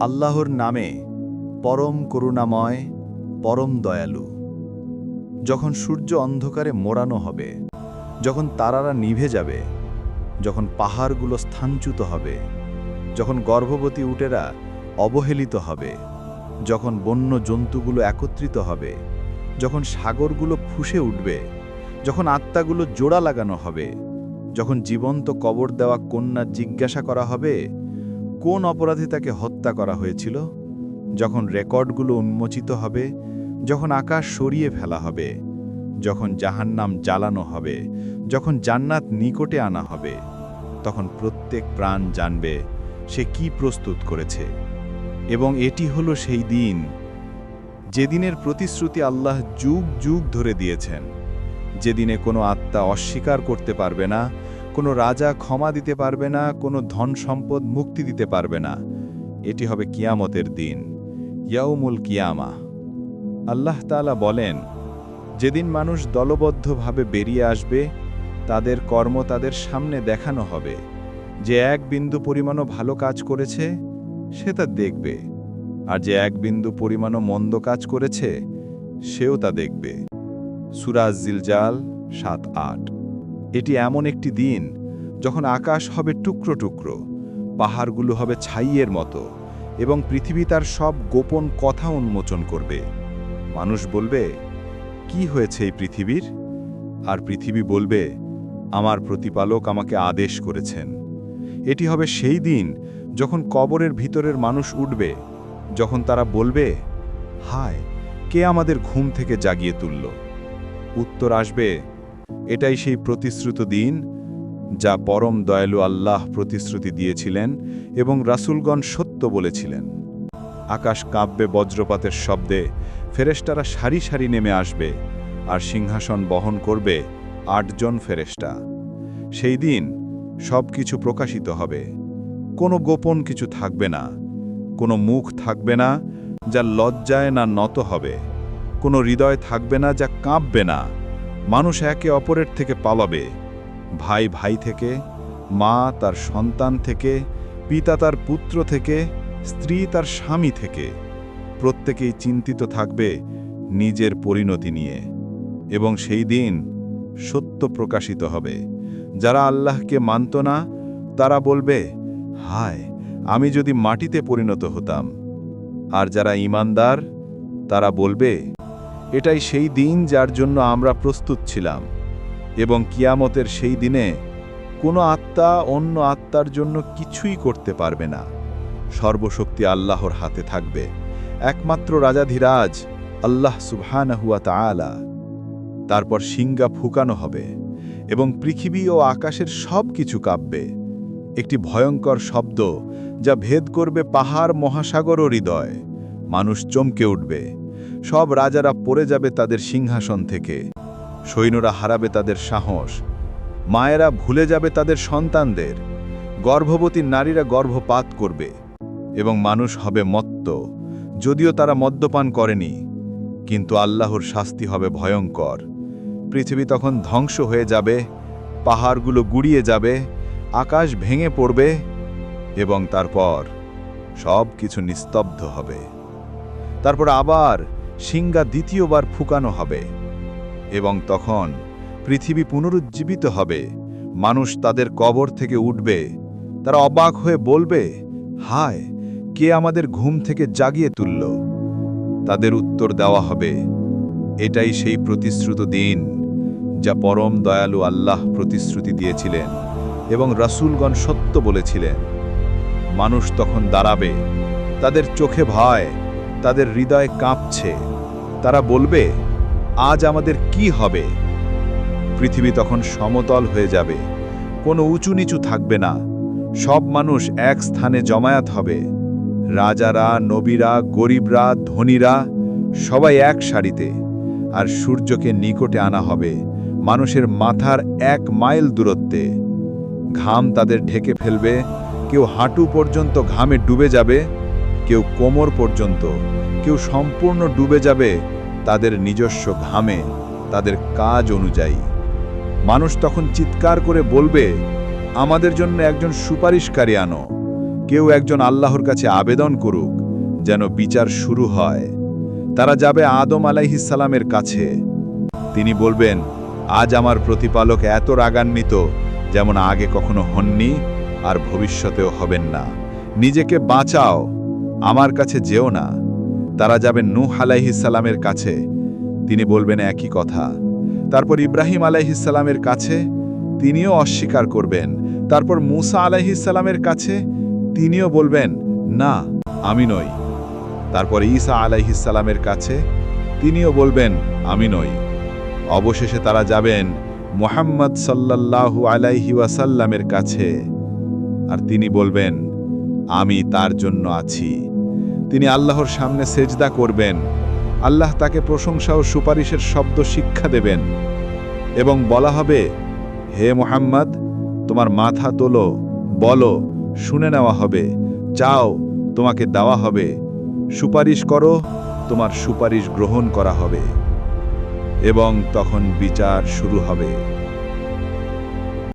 আল্লাহর নামে পরম করুণাময়, পরম দয়ালু। যখন সূর্য অন্ধকারে মোড়ানো হবে, যখন তারারা নিভে যাবে, যখন পাহাড়গুলো স্থানচ্যুত হবে, যখন গর্ভবতী উটেরা অবহেলিত হবে, যখন বন্য জন্তুগুলো একত্রিত হবে, যখন সাগরগুলো ফুসে উঠবে, যখন আত্মাগুলো জোড়া লাগানো হবে, যখন জীবন্ত কবর দেওয়া কন্যা জিজ্ঞাসা করা হবে কোন অপরাধে তাকে হত্যা করা হয়েছিল? যখন রেকর্ডগুলো উন্মোচিত হবে, যখন আকাশ সরিয়ে ফেলা হবে, যখন জাহান্নাম জ্বালানো হবে, যখন জান্নাত নিকটে আনা হবে, তখন প্রত্যেক প্রাণ জানবে সে কি প্রস্তুত করেছে। এবং এটি হলো সেই দিন, যেদিনের প্রতিশ্রুতি আল্লাহ যুগ যুগ ধরে দিয়েছেন। যেদিনে কোনো আত্মা অস্বীকার করতে পারবে না কোনো রাজা ক্ষমা দিতে পারবে না, কোনো ধন সম্পদ মুক্তি দিতে পারবে না। এটি হবে কিয়ামতের দিন, ইয়াউমুল কিয়ামা। আল্লাহ তালা বলেন, যেদিন মানুষ দলবদ্ধভাবে বেরিয়ে আসবে, তাদের কর্ম তাদের সামনে দেখানো হবে। যে এক বিন্দু পরিমাণও ভালো কাজ করেছে, সে তা দেখবে। আর যে এক বিন্দু পরিমাণও মন্দ কাজ করেছে, সেও তা দেখবে। সুরাজ জিলজাল সাত আট। এটি এমন একটি দিন যখন আকাশ হবে টুকরো টুকরো, পাহাড়গুলো হবে ছাইয়ের মতো, এবং পৃথিবী তার সব গোপন কথা উন্মোচন করবে। মানুষ বলবে, কি হয়েছে এই পৃথিবীর? আর পৃথিবী বলবে, আমার প্রতিপালক আমাকে আদেশ করেছেন। এটি হবে সেই দিন যখন কবরের ভিতরের মানুষ উঠবে, যখন তারা বলবে, হায়, কে আমাদের ঘুম থেকে জাগিয়ে তুলল? উত্তর আসবে এটাই সেই প্রতিশ্রুত দিন যা পরম দয়ালু আল্লাহ প্রতিশ্রুতি দিয়েছিলেন এবং রাসূলগণ সত্য বলেছিলেন। আকাশ কাব্যে বজ্রপাতের শব্দে, ফেরেশতারা সারি সারি নেমে আসবে আর সিংহাসন বহন করবে আটজন ফেরেশতা। সেই দিন সব কিছু প্রকাশিত হবে। কোনো গোপন কিছু থাকবে না, কোনো মুখ থাকবে না যা লজ্জায় না নত হবে, কোনো হৃদয় থাকবে না যা কাঁপবে না। মানুষ একে অপরের থেকে পালাবে। ভাই ভাই থেকে, মা তার সন্তান থেকে, পিতা তার পুত্র থেকে, স্ত্রী তার স্বামী থেকে। প্রত্যেকেই চিন্তিত থাকবে নিজের পরিণতি নিয়ে এবং সেই দিন সত্য প্রকাশিত হবে। যারা আল্লাহকে মানত না, তারা বলবে, হায়, আমি যদি মাটিতে পরিণত হতাম। আর যারা ইমানদার তারা বলবে এটাই সেই দিন যার জন্য আমরা প্রস্তুত ছিলাম, এবং কিয়ামতের সেই দিনে কোনো আত্মা অন্য আত্মার জন্য কিছুই করতে পারবে না। সর্বশক্তি আল্লাহর হাতে থাকবে, একমাত্র রাজাধিরাজ আল্লাহ সুবহানাহুয়া তাআলা। তারপর সিঙ্গা ফুকানো হবে, এবং পৃথিবী ও আকাশের সব কিছু কাঁপবে। একটি ভয়ঙ্কর শব্দ যা ভেদ করবে পাহাড় মহাসাগর ও হৃদয়। মানুষ চমকে উঠবে সব রাজারা পড়ে যাবে তাদের সিংহাসন থেকে। সৈন্যরা হারাবে তাদের সাহস। মায়েরা ভুলে যাবে তাদের সন্তানদের। গর্ভবতী নারীরা গর্ভপাত করবে এবং মানুষ হবে মত্ত। যদিও তারা মদ্যপান করেনি, কিন্তু আল্লাহর শাস্তি হবে ভয়ঙ্কর। পৃথিবী তখন ধ্বংস হয়ে যাবে, পাহাড়গুলো গুড়িয়ে যাবে, আকাশ ভেঙে পড়বে এবং তারপর সব কিছু নিস্তব্ধ হবে। তারপর আবার সিঙ্গা দ্বিতীয়বার ফুকানো হবে এবং তখন পৃথিবী পুনরুজ্জীবিত হবে। মানুষ তাদের কবর থেকে উঠবে। তারা অবাক হয়ে বলবে, হায়, কে আমাদের ঘুম থেকে জাগিয়ে তুলল? তাদের উত্তর দেওয়া হবে, এটাই সেই প্রতিশ্রুত দিন যা পরম দয়ালু আল্লাহ প্রতিশ্রুতি দিয়েছিলেন এবং রাসূলগণ সত্য বলেছিলেন। মানুষ তখন দাঁড়াবে, তাদের চোখে ভয় তাদের হৃদয় কাঁপছে। তারা বলবে, আজ আমাদের কি হবে? পৃথিবী তখন সমতল হয়ে যাবে। কোনো উঁচু নিচু থাকবে না। সব মানুষ এক স্থানে জমায়েত হবে। রাজারা, নবীরা, গরিবরা, ধনীরা, সবাই এক সারিতে। আর সূর্যকে নিকটে আনা হবে মানুষের মাথার এক মাইল দূরত্বে। ঘাম তাদের ঢেকে ফেলবে। কেউ হাঁটু পর্যন্ত ঘামে ডুবে যাবে। কেউ কোমর পর্যন্ত, কেউ সম্পূর্ণ ডুবে যাবে, তাদের নিজস্ব ঘামে, তাদের কাজ অনুযায়ী। মানুষ তখন চিৎকার করে বলবে, আমাদের জন্য একজন সুপারিশকারী আনো। কেউ একজন আল্লাহর কাছে আবেদন করুক, যেন বিচার শুরু হয়। তারা যাবে আদম আলাইহিসালামের কাছে। তিনি বলবেন, আজ আমার প্রতিপালক এত রাগান্বিত, যেমন আগে কখনো হননি, আর ভবিষ্যতেও হবেন না। নিজেকে বাঁচাও। আমার কাছে যেও না। তারা যাবেন নূহ আলাইহিসালামের কাছে। তিনি বলবেন একই কথা। তারপর ইব্রাহিম আলাইহিসালামের কাছে তিনিও অস্বীকার করবেন। তারপর মুসা আলাইহিসালামের কাছে তিনিও বলবেন, না, আমি নই। তারপর ঈসা আলাইহিসালামের কাছে তিনিও বলবেন, আমি নই। অবশেষে তারা যাবেন মোহাম্মদ সাল্লাল্লাহু আলাইহি ওয়াসাল্লামের কাছে। আর তিনি বলবেন আমি তার জন্য আছি। তিনি আল্লাহর সামনে সেজদা করবেন। আল্লাহ তাকে প্রশংসা ও সুপারিশের শব্দ শিক্ষা দেবেন। এবং বলা হবে, হে মোহাম্মদ, তোমার মাথা তোলো, বলো, শুনে নেওয়া হবে, চাও, তোমাকে দেওয়া হবে, সুপারিশ করো, তোমার সুপারিশ গ্রহণ করা হবে। এবং তখন বিচার শুরু হবে।